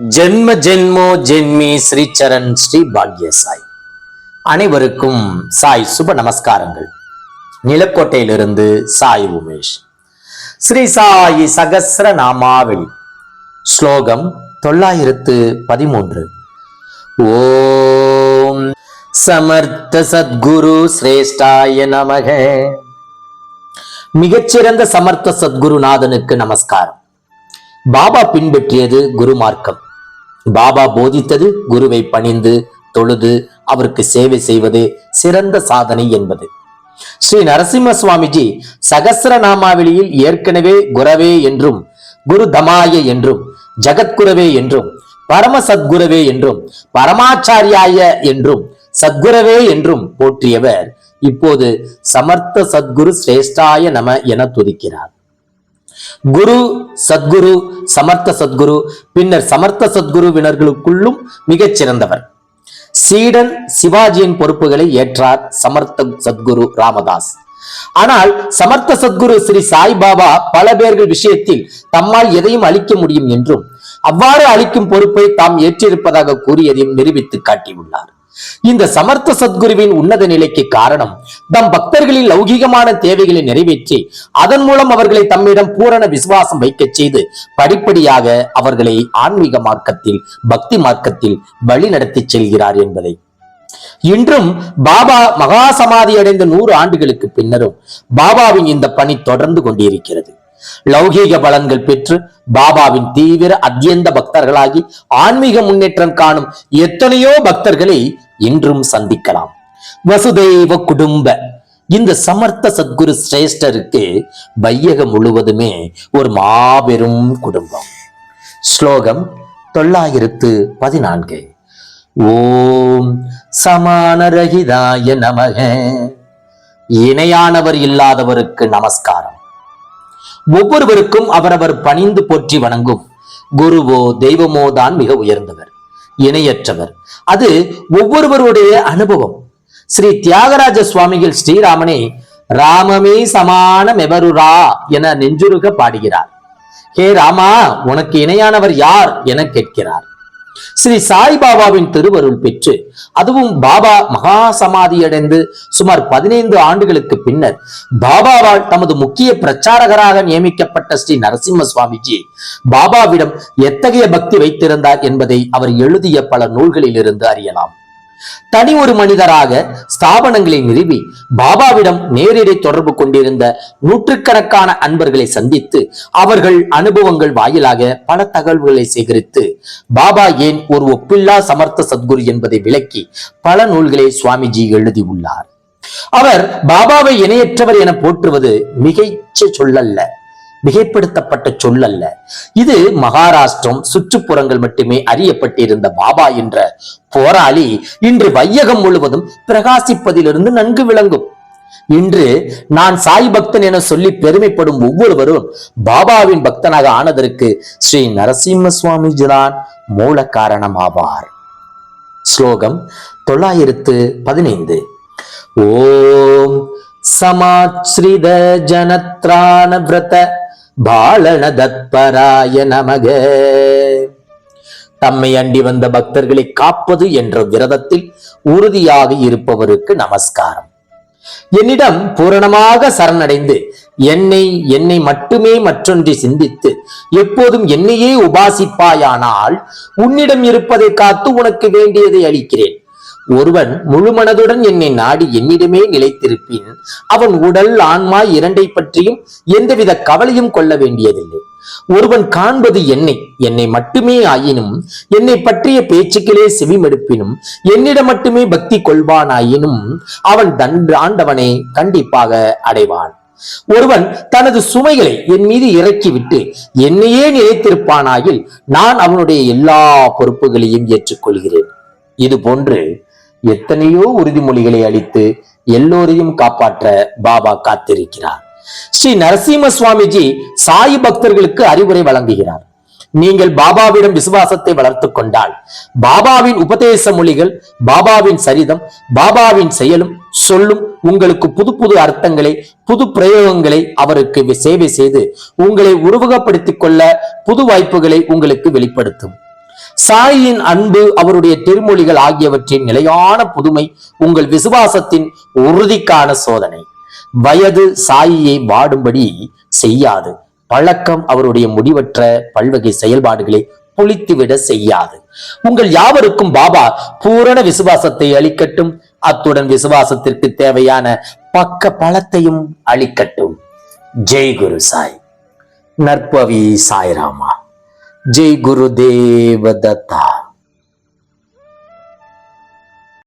ஜென்ம ஜென்மோ ஜென்மி ஸ்ரீ சரண் ஸ்ரீ பாக்ய சாய். அனைவருக்கும் சாய் சுப நமஸ்காரங்கள். நிலக்கோட்டையிலிருந்து சாய் உமேஷ். ஸ்ரீ சாயி சகசிர நாமாவளி. ஸ்லோகம் தொள்ளாயிரத்து பதிமூன்று. ஓம் சமர்த்த சத்குரு சிரேஷ்டாய நமக. மிகச்சிறந்த சமர்த்த சத்குருநாதனுக்கு நமஸ்காரம். பாபா பின்பற்றியது குரு மார்க்கம் பாபா போதித்தது குருவை பணிந்து தொழுது அவருக்கு சேவை செய்வது சிறந்த சாதனை என்பது. ஸ்ரீ நரசிம்ம சுவாமிஜி சகசரநாமாவளியில் ஏற்கனவே குரவே என்றும் குரு தமாய என்றும் ஜகத்குரவே என்றும் பரம சத்குரவே என்றும் பரமாச்சாரியாய என்றும் சத்குரவே என்றும் போற்றியவர் இப்போது சமர்த்த சத்குரு சிரேஷ்டாய நம என துதிக்கிறார். குரு சத்குரு சமர்த்த சத்குரு பின்னர் சமர்த்த சத்குருவினர்களுக்குள்ளும் மிகச் சிறந்தவர். சீடன் சிவாஜியின் பொறுப்புகளை ஏற்றார் சமர்த்த சத்குரு ராமதாஸ். ஆனால் சமர்த்த சத்குரு ஸ்ரீ சாய்பாபா பல பேர்கள் விஷயத்தில் தம்மால் எதையும் அளிக்க முடியும் என்றும் அவ்வாறு அளிக்கும் பொறுப்பை தாம் ஏற்றிருப்பதாக கூறியதையும் நிரூபித்து காட்டியுள்ளார். இந்த சமர்த்த சத்குருவின் உன்னத நிலைக்கு காரணம் தம் பக்தர்களின் லௌகிகமான தேவைகளை நிறைவேற்றி அதன் மூலம் அவர்களை தம்மிடம் பூரண விசுவாசம் வைக்கச் செய்து படிப்படியாக அவர்களை ஆன்மீக மார்க்கத்தில் பக்தி மார்க்கத்தில் வழி நடத்தி செல்கிறார் என்பதை. இன்றும் பாபா மகா சமாதி அடைந்த நூறு ஆண்டுகளுக்கு பின்னரும் பாபாவின் இந்த பணி தொடர்ந்து கொண்டிருக்கிறது. லௌகீக பலன்கள் பெற்று பாபாவின் தீவிர அத்தியந்த பக்தர்களாகி ஆன்மீக முன்னேற்றம் காணும் எத்தனையோ பக்தர்களை இன்றும் சந்திக்கலாம். வசுதெய்வ குடும்ப. இந்த சமர்த்த சத்குரு சிரேஷ்டருக்கு வையகம் முழுவதுமே ஒரு மாபெரும் குடும்பம். ஸ்லோகம் தொள்ளாயிரத்து பதினான்கு. ஓம் சமானரகிதாய நமக. இணையானவர் இல்லாதவருக்கு நமஸ்காரம். ஒவ்வொருவருக்கும் அவரவர் பணிந்து போற்றி வணங்கும். குருவோ தெய்வமோ தான் மிக உயர்ந்தவர் இணையற்றவர். அது ஒவ்வொருவருடைய அனுபவம். ஸ்ரீ தியாகராஜ சுவாமிகள் ஸ்ரீராமனை ராமமே சமான மெவருரா என நெஞ்சுருக பாடுகிறார். ஹே ராமா உனக்கு இணையானவர் யார் என கேட்கிறார். ஸ்ரீ சாய்பாபாவின் திருவருள் பெற்று அதுவும் பாபா மகா சமாதி அடைந்து சுமார் பதினைந்து ஆண்டுகளுக்கு பின்னர் பாபாவால் தமது முக்கிய பிரச்சாரகராக நியமிக்கப்பட்ட ஸ்ரீ நரசிம்ம சுவாமிஜி பாபாவிடம் எத்தகைய பக்தி வைத்திருந்தார் என்பதை அவர் எழுதிய பல நூல்களில் இருந்து அறியலாம். தனி ஒரு மனிதராக ஸ்தாபனங்களை நிறுவி பாபாவிடம் நேரடி தொடர்பு கொண்டிருந்த நூற்றுக்கணக்கான அன்பர்களை சந்தித்து அவர்கள் அனுபவங்கள் வாயிலாக பல தகவல்களை சேகரித்து பாபா ஏன் ஒரு ஒப்பில்லா சமர்த்த சத்குரு என்பதை விளக்கி பல நூல்களை சுவாமிஜி எழுதியுள்ளார். அவர் பாபாவை இணையற்றவர் என போற்றுவது மிகைச்ச சொல்லல்ல. மிகைப்படுத்தப்பட்ட சொல்லல்ல. இது மகாராஷ்டிரம் சுற்றுப்புறங்கள் மட்டுமே அறியப்பட்டிருந்த பாபா என்ற போராளி இன்று வையகம் முழுவதும் பிரகாசிப்பதிலிருந்து நன்கு விளங்கும். இன்று நான் சாய் பக்தன் என சொல்லி பெருமைப்படும் ஒவ்வொருவரும் பாபாவின் பக்தனாக ஆனதற்கு ஸ்ரீ நரசிம்ம சுவாமிஜிதான் மூல காரணமாவார். ஸ்லோகம் தொள்ளாயிரத்து பதினைந்து. ஓம் சமாச்ரித ஜனத்ராண விரத பாலன தத்பராய நமக. தம்மை அண்டி வந்த பக்தர்களை காப்பது என்ற விரதத்தில் உறுதியாக இருப்பவருக்கு நமஸ்காரம். என்னிடம் பூரணமாக சரணடைந்து என்னை என்னை மட்டுமே மற்றொன்றி சிந்தித்து எப்போதும் என்னையே உபாசிப்பாயானால் உன்னிடம் இருப்பதை காத்து உனக்கு வேண்டியதை அளிக்கிறேன். ஒருவன் முழு மனதுடன் என்னை நாடி என்னிடமே நிலைத்திருப்பின் அவன் உடல் ஆன்மா இரண்டை பற்றியும் எந்தவித கவலையும் கொள்ள வேண்டியதில்லை. ஒருவன் காண்பது என்னை என்னை மட்டுமே ஆயினும் என்னை பற்றிய பேச்சுக்களே செவிமெடுப்பினும் என்னிடம் மட்டுமே பக்தி கொள்வானாயினும் அவன் தன் ஆண்டவனை கண்டிப்பாக அடைவான். ஒருவன் தனது சுமைகளை என் மீது இறக்கிவிட்டு என்னையே நிலைத்திருப்பானாயில் நான் அவனுடைய எல்லா பொறுப்புகளையும் ஏற்றுக்கொள்கிறேன். இது போன்று எத்தனையோ உறுதிமொழிகளை அளித்து எல்லோரையும் காப்பாற்ற பாபா காத்திருக்கிறார். ஸ்ரீ நரசிம்ம சுவாமிஜி சாய் பக்தர்களுக்கு அறிவுரை வழங்குகிறார். நீங்கள் பாபாவிடம் விசுவாசத்தை வளர்த்துக் கொண்டால் பாபாவின் உபதேச மொழிகள் பாபாவின் சரிதம் பாபாவின் செயலும் சொல்லும் உங்களுக்கு புது புது அர்த்தங்களை புது பிரயோகங்களை அவருக்கு சேவை செய்து உங்களை உருவகப்படுத்திக் கொள்ள புது வாய்ப்புகளை உங்களுக்கு வெளிப்படுத்தும். சாயின் அன்பு அவருடைய திருமொழிகள் ஆகியவற்றின் நிலையான புதுமை உங்கள் விசுவாசத்தின் உறுதிக்கான சோதனை. வயது சாயியை வாடும்படி செய்யாது. பழக்கம் அவருடைய முடிவற்ற பல்வகை செயல்பாடுகளை புளித்துவிட செய்யாது. உங்கள் யாவருக்கும் பாபா பூரண விசுவாசத்தை அளிக்கட்டும். அத்துடன் விசுவாசத்திற்கு தேவையான பக்க பழத்தையும் அளிக்கட்டும். ஜெய் குரு சாய். நற்பவி சாய்ராமா. ஜெய் குரு தேவதத்தா